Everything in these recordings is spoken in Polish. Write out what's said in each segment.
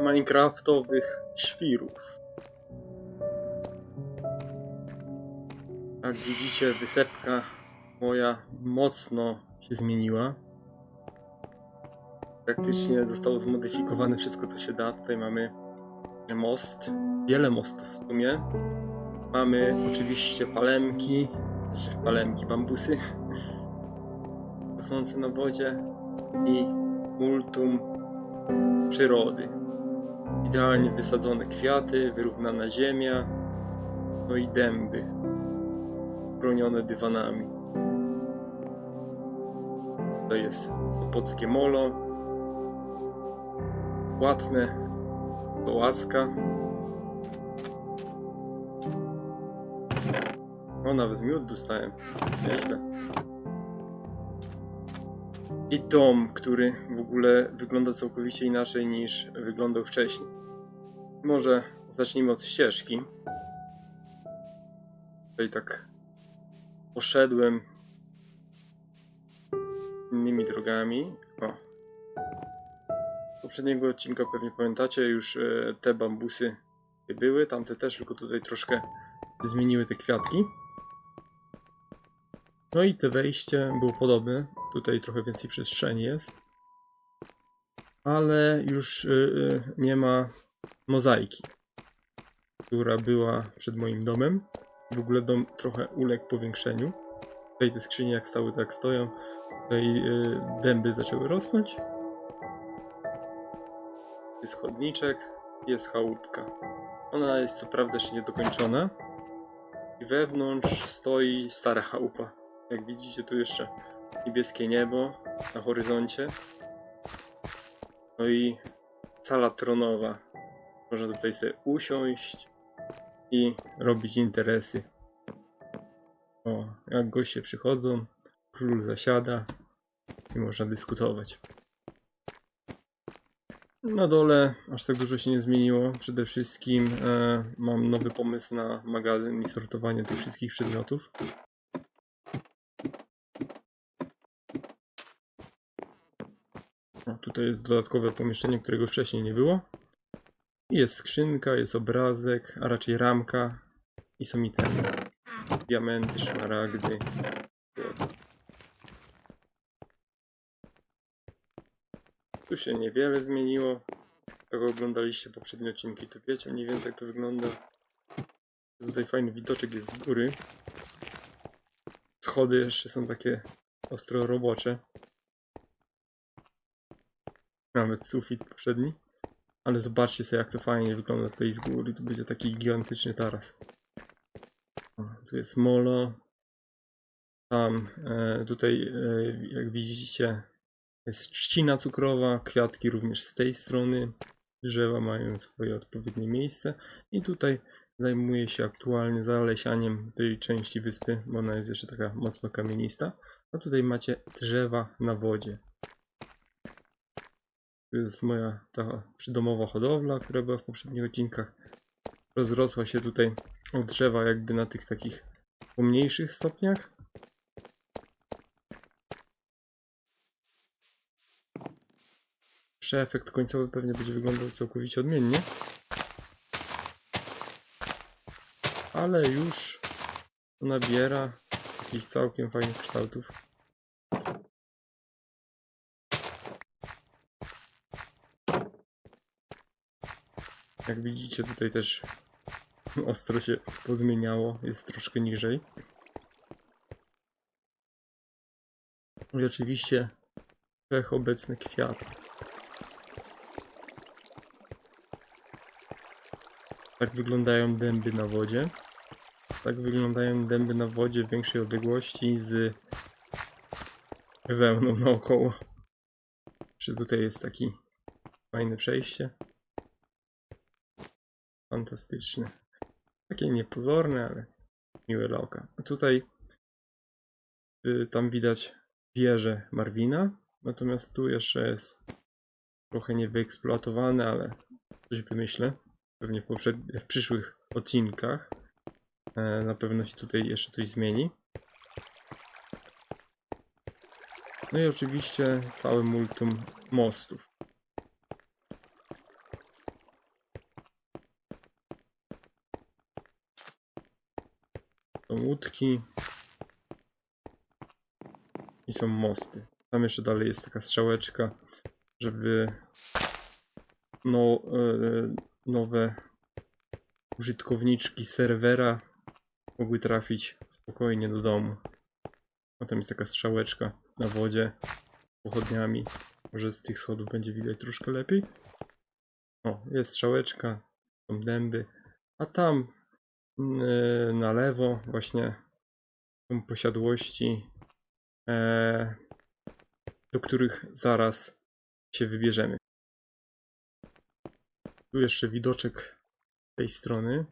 Minecraftowych świrów. Jak widzicie, wysepka moja mocno się zmieniła. Praktycznie zostało zmodyfikowane wszystko, co się da. Tutaj mamy most, wiele mostów w sumie. Mamy oczywiście palemki, znaczy palemki, bambusy rosnące na wodzie i multum przyrody. Idealnie wysadzone kwiaty, wyrównana ziemia, no i dęby bronione dywanami. To jest Sopockie Molo, płatne, to łaska. O, nawet miód dostałem. Nieźle. I dom, który w ogóle wygląda całkowicie inaczej niż wyglądał wcześniej. Może zacznijmy od ścieżki. Tutaj tak poszedłem innymi drogami. O. Z poprzedniego odcinka pewnie pamiętacie, już e, te bambusy były, tamte też, tylko tutaj troszkę zmieniły te kwiatki. No i te wejście było podobne. Tutaj trochę więcej przestrzeni jest. Ale już y, y, nie ma mozaiki, która była przed moim domem. W ogóle dom trochę uległ powiększeniu. Tutaj te skrzynie jak stały, tak stoją. Tutaj y, dęby zaczęły rosnąć. Jest chodniczek, jest chałupka. Ona jest co prawda jeszcze niedokończona. I wewnątrz stoi stara chałupa. Jak widzicie, tu jeszcze niebieskie niebo na horyzoncie. No i sala tronowa. Można tutaj sobie usiąść i robić interesy. O, jak goście przychodzą, król zasiada i można dyskutować. Na dole aż tak dużo się nie zmieniło. Przede wszystkim e, mam nowy pomysł na magazyn i sortowanie tych wszystkich przedmiotów. O, tutaj jest dodatkowe pomieszczenie, którego wcześniej nie było. Jest skrzynka, jest obrazek, a raczej ramka i są. Diamenty, szmaragdy. Tu się niewiele zmieniło. Jak oglądaliście poprzednie odcinki, to wiecie mniej więcej jak to wygląda. Tutaj fajny widoczek jest z góry. Schody jeszcze są takie ostro robocze. Nawet sufit poprzedni. Ale zobaczcie sobie jak to fajnie wygląda tutaj z góry. Tu będzie taki gigantyczny taras. Tu jest molo. Tam, e, tutaj e, jak widzicie jest trzcina cukrowa, kwiatki również z tej strony. Drzewa mają swoje odpowiednie miejsce. I tutaj zajmuję się aktualnie zalesianiem tej części wyspy, bo ona jest jeszcze taka mocno kamienista. A tutaj macie drzewa na wodzie. Jest moja taka przydomowa hodowla, która była w poprzednich odcinkach. Rozrosła się tutaj od drzewa jakby na tych takich pomniejszych stopniach. Że efekt końcowy pewnie będzie wyglądał całkowicie odmiennie. Ale już nabiera takich całkiem fajnych kształtów. Jak widzicie tutaj też ostro się pozmieniało, jest troszkę niżej. I oczywiście wszechobecny kwiat. Tak wyglądają dęby na wodzie. Tak wyglądają dęby na wodzie w większej odległości z wełną naokoło. Czy tutaj jest taki fajne przejście? Fantastyczne. Takie niepozorne, ale miłe dla oka. A tutaj y, tam widać wieżę Marwina, natomiast tu jeszcze jest trochę niewyeksploatowane, ale coś wymyślę. Pewnie w, w przyszłych odcinkach. E, na pewno się tutaj jeszcze coś zmieni. No i oczywiście całe multum mostów. Są łódki. I są mosty. Tam jeszcze dalej jest taka strzałeczka, żeby no, e, nowe użytkowniczki serwera mogły trafić spokojnie do domu. Potem jest taka strzałeczka na wodzie pochodniami. Może z tych schodów będzie widać troszkę lepiej. O, jest strzałeczka, są dęby. A tam na lewo właśnie są posiadłości, e, do których zaraz się wybierzemy. Tu jeszcze widoczek tej strony.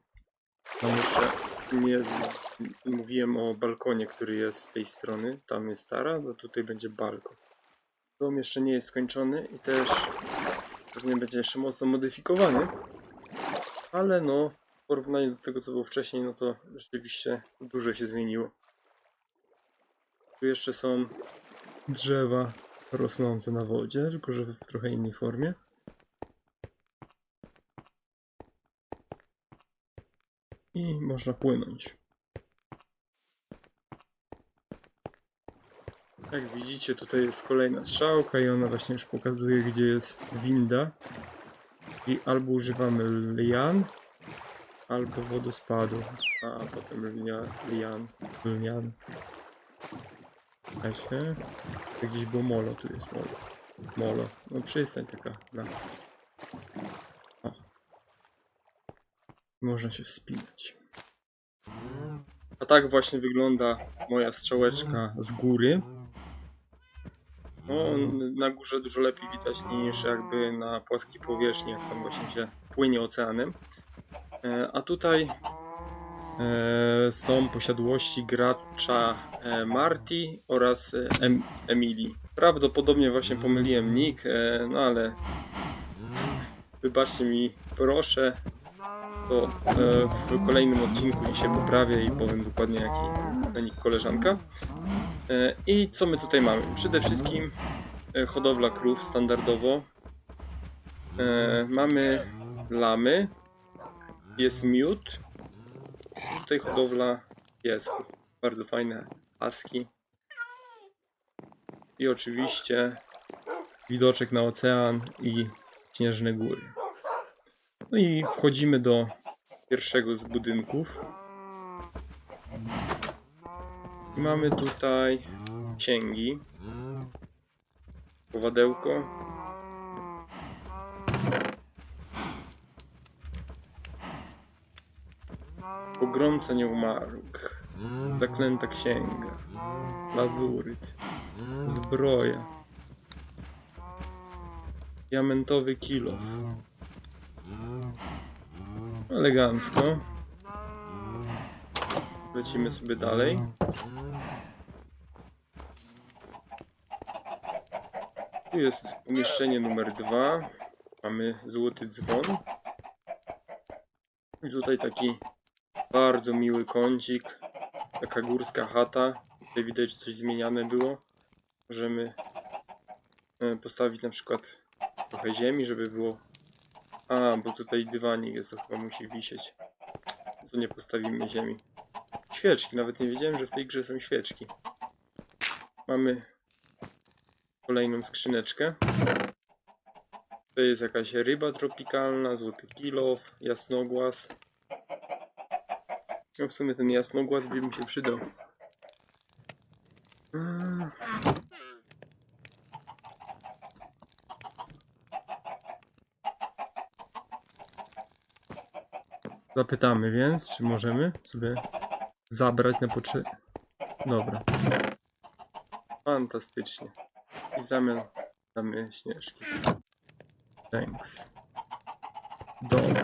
Tam jeszcze mówiłem o balkonie, który jest z tej strony. Tam jest taras, a tutaj będzie balkon. Dom jeszcze nie jest skończony i też pewnie będzie jeszcze mocno modyfikowany. Ale no, w porównaniu do tego, co było wcześniej, no to rzeczywiście dużo się zmieniło. Tu jeszcze są drzewa rosnące na wodzie, tylko że w trochę innej formie. I można płynąć. Jak widzicie, tutaj jest kolejna strzałka i ona właśnie już pokazuje, gdzie jest winda. I albo używamy lian, albo wodospadu, a potem lian, lian, lian. Weźmy. Jakiś było molo, tu jest molo. Molo. No przystań taka. O. Można się wspinać. A tak właśnie wygląda moja strzałeczka z góry. No, na górze dużo lepiej widać niż jakby na płaskiej powierzchni, jak tam właśnie się płynie oceanem. E, A tutaj e, są posiadłości gracza e, Marty oraz em, Emilii. Prawdopodobnie właśnie pomyliłem nick, no ale wybaczcie mi proszę, to w kolejnym odcinku się poprawię i powiem dokładnie jaki nick koleżanka. I co my tutaj mamy? Przede wszystkim hodowla krów standardowo. Mamy lamy, jest miód. Tutaj hodowla piesków. Bardzo fajne aski. I oczywiście widoczek na ocean i śnieżne góry. No i wchodzimy do pierwszego z budynków. I mamy tutaj księgi, powadełko. Pogromca nieumarłych, zaklęta księga, lazuryt, zbroja, diamentowy kilof. Elegancko. Lecimy sobie dalej. Tu jest umieszczenie numer dwa. Mamy złoty dzwon. I tutaj taki bardzo miły kącik. Taka górska chata. Tutaj widać, że coś zmieniane było. Możemy e, postawić na przykład trochę ziemi, żeby było a, bo tutaj dywanik jest, to chyba musi wisieć. To nie postawimy ziemi. Świeczki, nawet nie wiedziałem, że w tej grze są świeczki. Mamy kolejną skrzyneczkę. To jest jakaś ryba tropikalna, złoty kilof, jasnogłaz. No w sumie ten jasnogłaz by mi się przydał. Zapytamy więc, czy możemy sobie zabrać na potrzeby. Dobra. Fantastycznie. I w zamian damy śnieżki. Thanks. Dobra.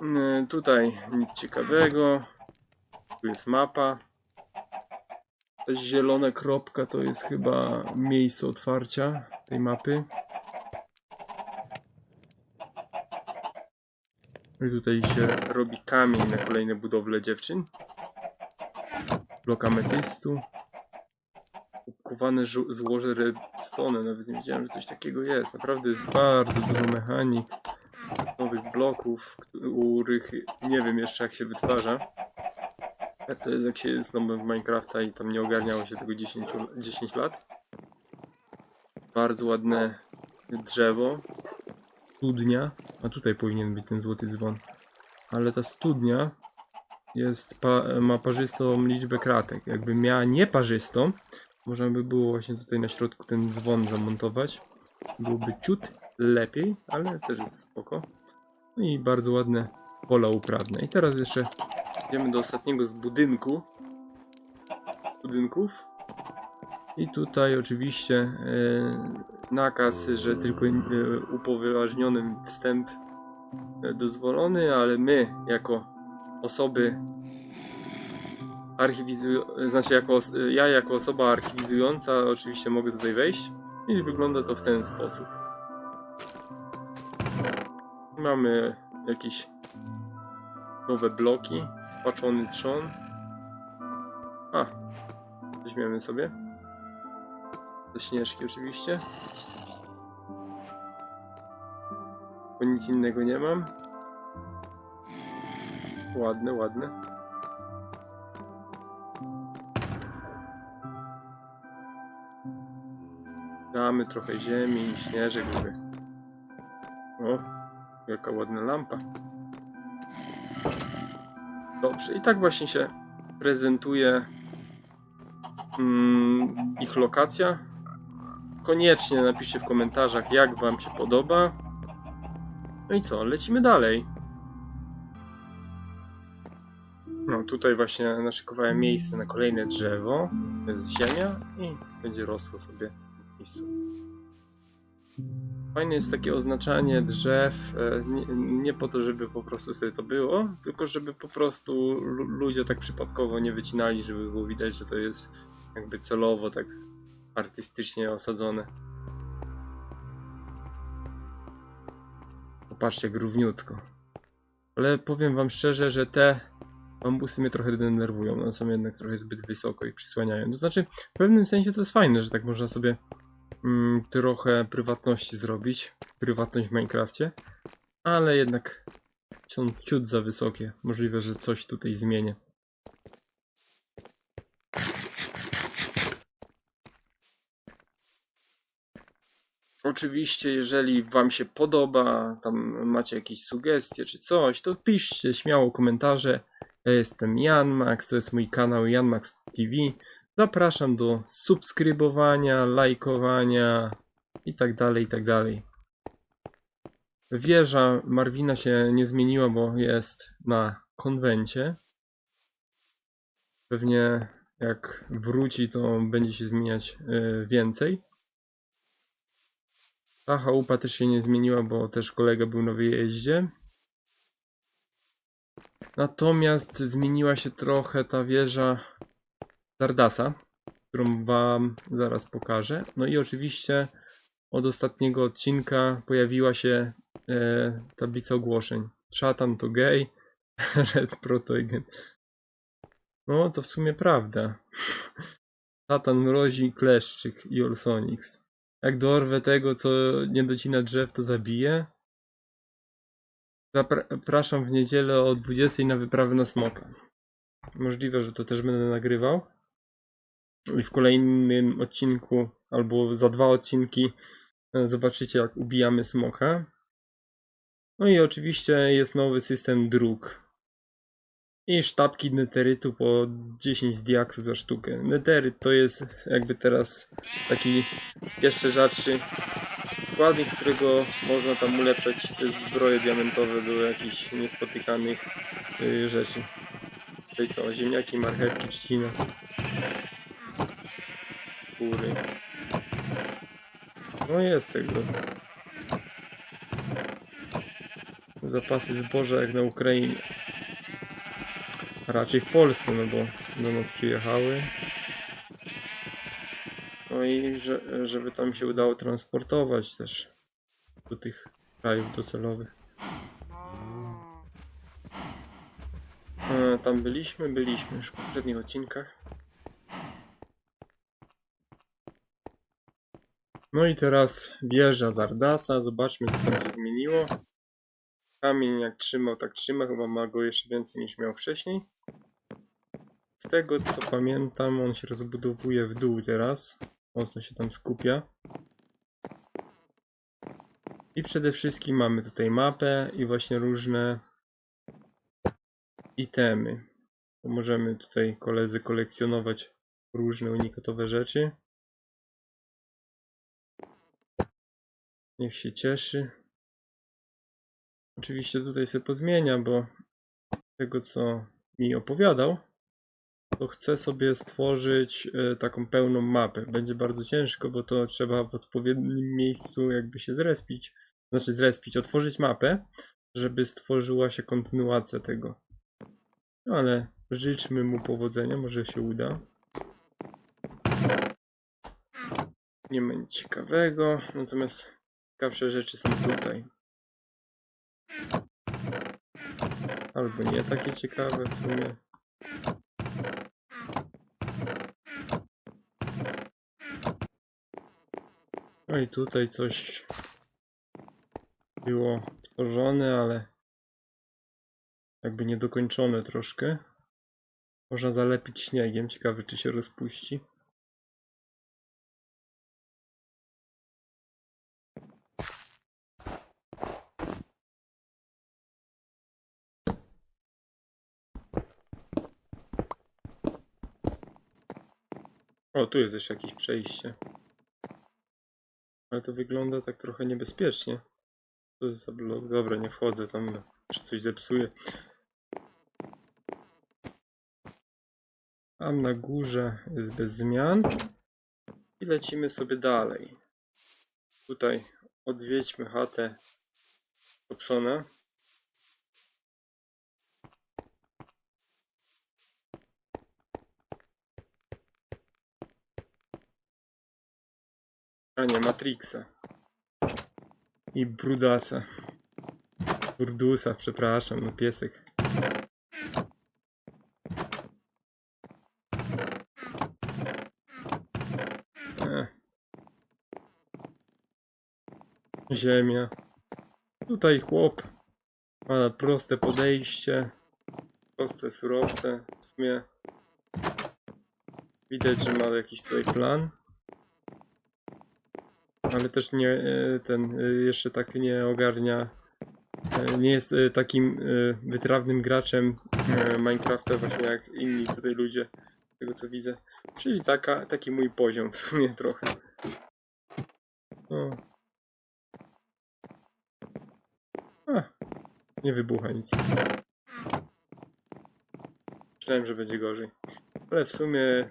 Mm, Tutaj nic ciekawego. Tu jest mapa. Ta zielona kropka to jest chyba miejsce otwarcia tej mapy. I tutaj się robi kamień na kolejne budowle dziewczyn. Blok ametystu. Upkowane złoże redstone. Nawet nie wiedziałem, że coś takiego jest. Naprawdę jest bardzo dużo mechanik. Nowych bloków, których nie wiem jeszcze jak się wytwarza. Tak to jak się jest w Minecrafta i tam nie ogarniało się tego 10, l- 10 lat. Bardzo ładne drzewo. Studnia. A tutaj powinien być ten złoty dzwon. Ale ta studnia jest pa, ma parzystą liczbę kratek. Jakby miała nieparzystą, można by było właśnie tutaj na środku ten dzwon zamontować. Byłoby ciut lepiej, ale też jest spoko. No i bardzo ładne pola uprawne. I teraz jeszcze idziemy do ostatniego z budynku. Budynków. I tutaj oczywiście e, nakaz, że tylko e, wstęp e, dozwolony, ale my jako osoby archiwizują, znaczy jako, os- ja jako osoba archiwizująca oczywiście mogę tutaj wejść i wygląda to w ten sposób. Mamy jakieś nowe bloki, spaczony trzon. A, weźmiemy sobie. Ze śnieżki oczywiście. Bo nic innego nie mam. Ładne, ładne. Damy trochę ziemi i śnieżek. O, jaka ładna lampa. Dobrze, i tak właśnie się prezentuje mm, ich lokacja. Koniecznie napiszcie w komentarzach, jak Wam się podoba. No i co, lecimy dalej. No, tutaj właśnie naszykowałem miejsce na kolejne drzewo. To jest ziemia i będzie rosło sobie w miejscu. Fajne jest takie oznaczanie drzew, e, nie, nie po to, żeby po prostu sobie to było, tylko żeby po prostu lu- ludzie tak przypadkowo nie wycinali, żeby było widać, że to jest jakby celowo tak artystycznie osadzone. Popatrzcie, równiutko. Ale powiem wam szczerze, że te bambusy mnie trochę denerwują. One są jednak trochę zbyt wysoko i przysłaniają. To znaczy, w pewnym sensie to jest fajne, że tak można sobie mm, trochę prywatności zrobić. Prywatność w Minecrafcie. Ale jednak są ciut za wysokie. Możliwe, że coś tutaj zmienię. Oczywiście, jeżeli Wam się podoba, tam macie jakieś sugestie czy coś, to piszcie śmiało komentarze. Ja jestem Jan Max, to jest mój kanał Jan Max TV. Zapraszam do subskrybowania, lajkowania i tak dalej, i tak. Wieża Marwina się nie zmieniła, bo jest na konwencie. Pewnie jak wróci, to będzie się zmieniać y, więcej. Ta chałupa też się nie zmieniła, bo też kolega był na wyjeździe. Natomiast zmieniła się trochę ta wieża Zardasa, którą wam zaraz pokażę. No i oczywiście od ostatniego odcinka pojawiła się e, tablica ogłoszeń. Szatan to gay, Red Protogen. No to w sumie prawda. Szatan mrozi kleszczyk i Olsonix. Jak dorwę tego, co nie docina drzew, to zabiję. Zapraszam w niedzielę o 20 na wyprawę na smoka. Możliwe, że to też będę nagrywał. I w kolejnym odcinku, albo za dwa odcinki, e, zobaczycie, jak ubijamy smoka. No i oczywiście jest nowy system dróg. I sztabki neterytu po 10 diaksów za sztukę. Neteryt to jest jakby teraz taki jeszcze rzadszy składnik, z którego można tam ulepszać te zbroje diamentowe do jakichś niespotykanych y, rzeczy. Tutaj co, ziemniaki, marchewki, trzcina. No jest tego. Zapasy zboża jak na Ukrainie. Raczej w Polsce, no bo do nas przyjechały. No i że, żeby tam się udało transportować też do tych krajów docelowych. Tam byliśmy, byliśmy już w poprzednich odcinkach. No i teraz wieża Zardasa. Zobaczmy, co tam się zmieniło. Kamień jak trzymał, tak trzyma. Chyba ma go jeszcze więcej niż miał wcześniej. Z tego co pamiętam, on się rozbudowuje w dół teraz. Mocno się tam skupia. I przede wszystkim mamy tutaj mapę i właśnie różne itemy. Możemy tutaj koledzy kolekcjonować różne unikatowe rzeczy. Niech się cieszy. Oczywiście tutaj sobie pozmienia, bo tego co mi opowiadał, to chcę sobie stworzyć e, taką pełną mapę. Będzie bardzo ciężko, bo to trzeba w odpowiednim miejscu jakby się zrespić. Znaczy zrespić, otworzyć mapę, żeby stworzyła się kontynuacja tego. No ale życzmy mu powodzenia, może się uda. Nie ma nic ciekawego, natomiast ciekawsze rzeczy są tutaj. Albo nie takie ciekawe w sumie. No i tutaj coś było tworzone, ale jakby niedokończone troszkę. Można zalepić śniegiem. Ciekawe, czy się rozpuści. Tu jest jeszcze jakieś przejście. Ale to wygląda tak trochę niebezpiecznie. To jest za blok. Dobra, nie wchodzę tam, czy coś zepsuje. Tam na górze jest bez zmian. I lecimy sobie dalej. Tutaj odwiedźmy chatę Thompsona. A nie, Matrixa. I Brudasa. Burdusa, przepraszam, no piesek. E. Ziemia. Tutaj chłop ma proste podejście, proste surowce. W sumie widać, że ma jakiś tutaj plan. Ale też nie e, ten e, jeszcze tak nie ogarnia. e, Nie jest takim wytrawnym graczem Minecrafta właśnie jak inni tutaj ludzie, z tego co widzę. Czyli taka, taki mój poziom w sumie trochę. O. A, nie wybucha nic. Myślałem, że będzie gorzej. Ale w sumie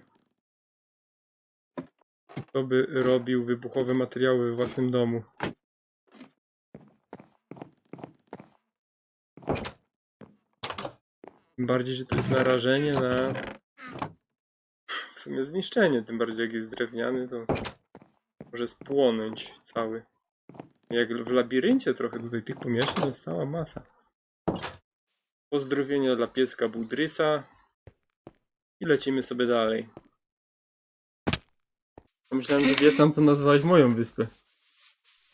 kto by robił wybuchowe materiały w własnym domu? Tym bardziej, że to jest narażenie na w sumie zniszczenie, tym bardziej jak jest drewniany, to może spłonąć cały. Jak w labiryncie trochę tutaj tych pomieszczeń jest cała masa. Pozdrowienia dla pieska Budrysa. I lecimy sobie dalej. Myślałem, że Wietnam to nazwałeś moją wyspę.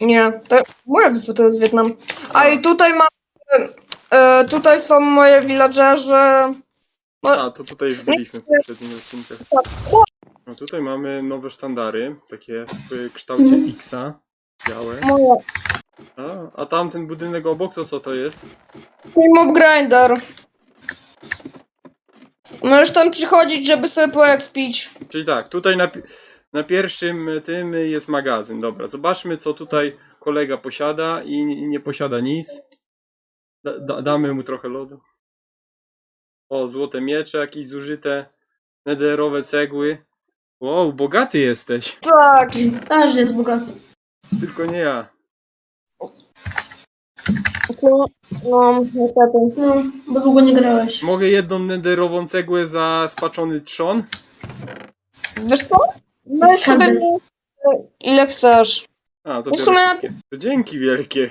Nie, to moja wyspa to jest Wietnam. A i tutaj mam. E, tutaj są moje villagerze. A, to tutaj już byliśmy w poprzednim odcinkach. No tutaj mamy nowe sztandary, takie w kształcie X-a, białe. A, a tamten budynek obok to co to jest? Mob Grinder. Możesz tam przychodzić, żeby sobie poekspić. Czyli tak, tutaj na, pi- na pierwszym tym jest magazyn. Dobra, zobaczmy co tutaj kolega posiada i nie posiada nic. Da, da, damy mu trochę lodu. O, złote miecze jakieś zużyte, nederowe cegły. Wow, bogaty jesteś. Tak. Każdy jest bogaty. Tylko nie ja. No, no. No, bo długo nie grałeś. Mogę jedną nederową cegłę za spaczony trzon? Wiesz co? No i Handel. ile chcesz. A, to W biorę sumie- wszystkie. To dzięki wielkie.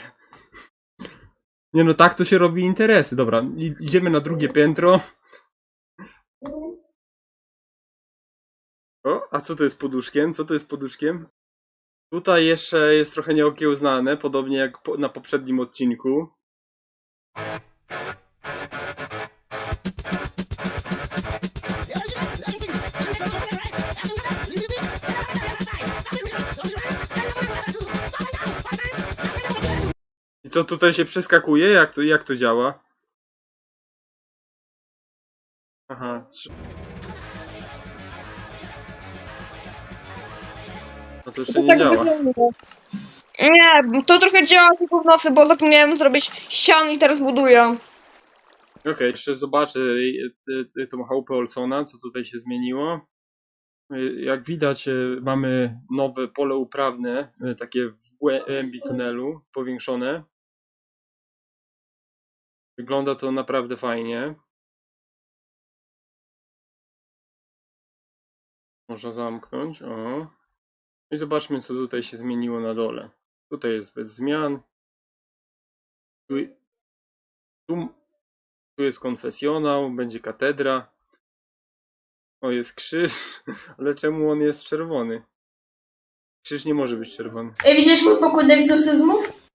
Nie no, tak to się robi interesy. Dobra, i- idziemy na drugie piętro. O, a co to jest poduszkiem? Co to jest poduszkiem? Tutaj jeszcze jest trochę nieokiełznane, podobnie jak po, na poprzednim odcinku. Co tutaj się przeskakuje? Jak to, jak to działa? Aha. trzy- No to jeszcze nie tak działa. Nie, to trochę działa tylko w nocy, bo zapomniałem zrobić ścian i teraz buduję. Okej, jeszcze zobaczę y, y, tą chałupę Olsona, co tutaj się zmieniło. Y, Jak widać, y, mamy nowe pole uprawne, y, takie w głębi tunelu, powiększone. Wygląda to naprawdę fajnie. Można zamknąć, o. I zobaczmy, co tutaj się zmieniło na dole. Tutaj jest bez zmian. Tu, tu tu jest konfesjonał, będzie katedra. O, jest krzyż, ale czemu on jest czerwony? Krzyż nie może być czerwony, widzisz mój pokój do egzorcyzmów?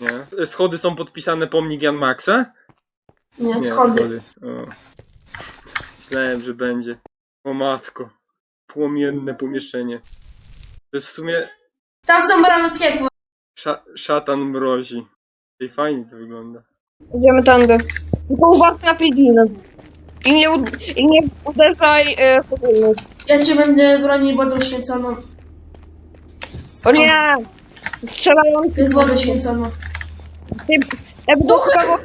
Nie? Schody są podpisane pomnik Jan Maxa? Nie, schody. O. Myślałem, że będzie. O matko. Płomienne pomieszczenie. To jest w sumie Tam są bramy piekła. sza szatan mrozi. I fajnie to wygląda. Idziemy tędy. Tylko uważaj na piglinę. I nie, ud- i nie uderzaj e, w. Ja cię będę bronił wodą święconą. O nie! Strzelają To jest woda święcona. E, bo ciekawo...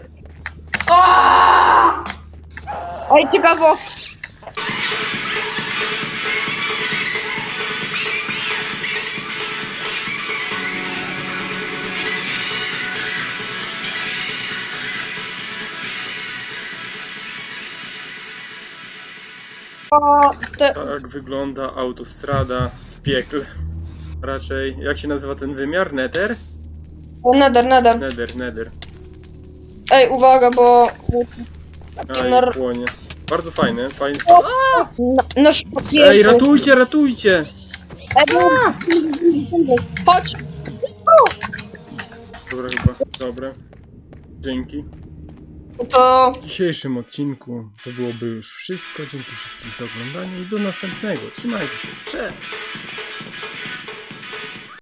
Aaaa! Ej, ciekawo... O, te, Tak wygląda autostrada w piekle. Raczej, jak się nazywa ten wymiar? Nether? Nether, nether. Nether, nether. Ej, uwaga, bo... Nar- płonie. Bardzo fajne, fajne. Nasz papier... Ej, ratujcie, ratujcie! Ej, bo- Chodź! Dobra chyba, dobra. Dzięki. To... W dzisiejszym odcinku to byłoby już wszystko. Dzięki wszystkim za oglądanie i do następnego. Trzymajcie się. Cześć!